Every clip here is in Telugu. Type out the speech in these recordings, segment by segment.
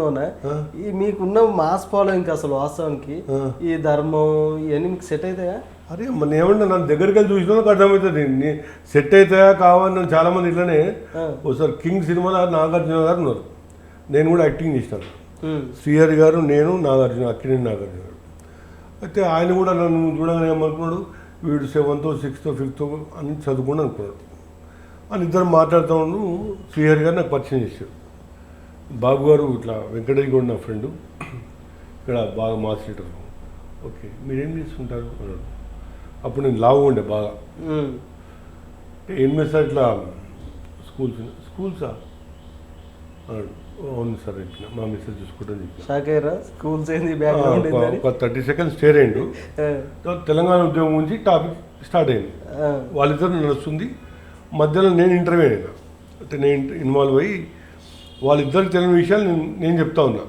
అంటున్నావునా ఈ మీకున్న మాస్ ఫాలోయింగ్ అసలు వాస్తవానికి ఈ ధర్మం ఇవన్నీ మీకు సెట్ అవుతాయా? అరే మన ఏమన్నా నన్ను దగ్గరికి వెళ్ళి చూసినా నాకు అర్థమవుతుంది. నీ సెట్ అవుతాయా నన్ను చాలా మంది ఇట్లనే ఒకసారి కింగ్ సినిమాలో నాగార్జున గారు ఉన్నారు. నేను కూడా యాక్టింగ్ చేసినాను. శ్రీహరి గారు నేను నాగార్జున అక్కినేని నాగార్జున గారు. అయితే ఆయన కూడా నన్ను చూడగానే ఏమనుకున్నాడు? వీడు సెవెంత్ సిక్స్త్ ఫిఫ్త్ అని చదువుకుని అనుకున్నాడు. అని ఇద్దరు మాట్లాడుతూ శ్రీహరి గారు నాకు పరిచయం చేశాడు బాబు గారు ఇట్లా వెంకటేష్ కూడా నా ఫ్రెండ్ ఇక్కడ బాగా మాస్ లీటర్ ఓకే మీరేం చేస్తుంటారు? అన్నాడు అప్పుడు నేను లావు ఉండే బాగా. అంటే ఏం సార్ ఇట్లా? స్కూల్స్? స్కూల్సా అన్నాడు అవును సార్ చెప్పిన. మా మెసేజ్ చూసుకుంటాను చెప్పిన. స్కూల్స్ ఏంది ఒక- థర్టీ సెకండ్స్ స్టేర్ అయ్యిండు. తెలంగాణ ఉద్యోగం గురించి టాపిక్ స్టార్ట్ అయింది వాళ్ళిద్దరు నడుస్తుంది. మధ్యలో నేను ఇంటర్వ్యూ అయినా. అంటే నేను ఇన్వాల్వ్ అయ్యి వాళ్ళిద్దరికి తెలియని విషయాలు నేను నేను చెప్తా ఉన్నా.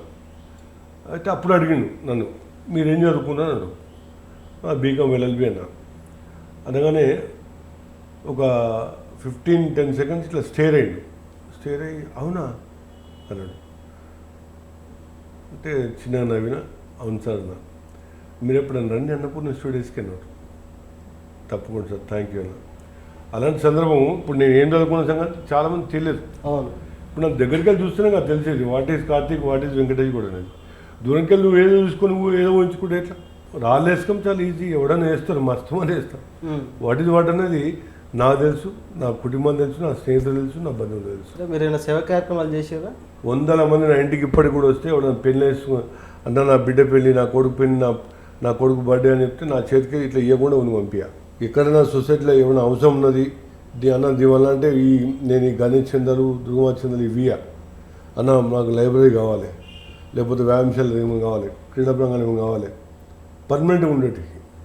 అయితే అప్పుడు అడిగిండు నన్ను మీరేం చదువుకున్నారు? బీకామ్ ఎల్ఎల్బి అన్న. అనగానే ఒక ఫిఫ్టీన్ టెన్ సెకండ్స్ ఇట్లా స్టేర్ అయ్యిండు. స్టేర్ అయ్యి అవునా? అన్నాడు. అంటే చిన్న నవ్విన? అవును సార్ అన్న. మీరు ఎప్పుడన్నా రండి అన్నపూర్ణ స్టూడియోస్కి అన్నారు తప్పకుండా సార్ థ్యాంక్ యూ అన్న. అలాంటి సందర్భం ఇప్పుడు నేను ఏం చదువుకున్న సంగతి చాలామంది తెలియదు. అవును. ఇప్పుడు నాకు దగ్గరికి వెళ్ళి చూస్తేనే నాకు తెలిసేది. What is Karthik what is Venkatesh కూడా అనేది దూరంకి వెళ్ళి నువ్వు ఏదో చూసుకొని నువ్వు ఏదో ఉంచుకుంటే ఎట్లా? రాళ్ళు వేసుకోం చాలా ఈజీ ఎవడన్నా వేస్తారు మస్తు వేస్తారు. ఉమ్. వాట్ ఈజ్ వాట్ అనేది నాకు తెలుసు నా కుటుంబం తెలుసు నా స్నేహితులు తెలుసు నా బంధువులు తెలుసు. మీరు ఏమైనా సేవ కార్యక్రమాలు చేసారా వందల మంది నా ఇంటికి ఇప్పటికి కూడా వస్తే ఎవడన్నా పెళ్ళి వేసుకు అన్న నా బిడ్డ పెళ్ళి నా కొడుకు పెళ్ళి నా నా కొడుకు బర్త్డే అని చెప్తే నా చేతికి ఇట్లా ఇవ్వకుండా ఉంది పంపించా ఇక్కడ నా సొసైటీలో ఏమైనా అవసరం ఉన్నది అన్న దీవల్ల అంటే ఈ నేను ఈ గణేష్ చందరు దుర్గా చందరు ఇవియా అన్న నాకు లైబ్రరీ కావాలి. లేకపోతే వ్యాయామశాల ఏమైనా కావాలి. క్రీడా ప్రాంగణం ఏమైనా కావాలి. పర్మనెంట్గా ఉండేటి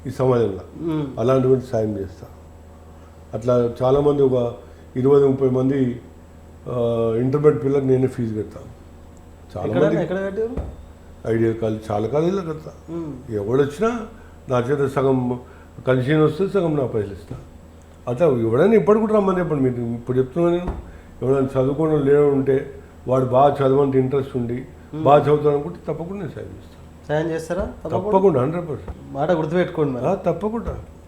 ఈ సమాజంలో. ఉమ్, అలాంటివంటి సాయం చేస్తా. అట్లా చాలామంది ఒక ఇరవై ముప్పై మంది ఇంటర్మీడియట్ పిల్లలకు నేనే ఫీజు కడతాను చాలా ఎక్కడ మంది ఎక్కడ కట్టారు? ఐడియల్ కాలేజ్ చాలా కాలేజీలో కడతా. ఎవడొచ్చినా నా చేత సగం కలిసి వస్తే సగం నా పైసలు ఇస్తా. అట్లా ఎవడైనా ఇప్పటి కూడా రమ్మని చెప్పండి. మీరు ఇప్పుడు చెప్తున్నా నేను. ఎవడైనా చదువుకోవడం లేడు ఉంటే వాడు బాగా చదవంటే ఇంట్రెస్ట్ ఉండి బాగా చదువుతాడు అనుకుంటే తప్పకుండా నేను సాయం చేస్తాను సాయం చేస్తారా? తప్పకుండా. హండ్రెడ్ పర్సెంట్ మాట గుర్తుపెట్టుకోండి తప్పకుండా.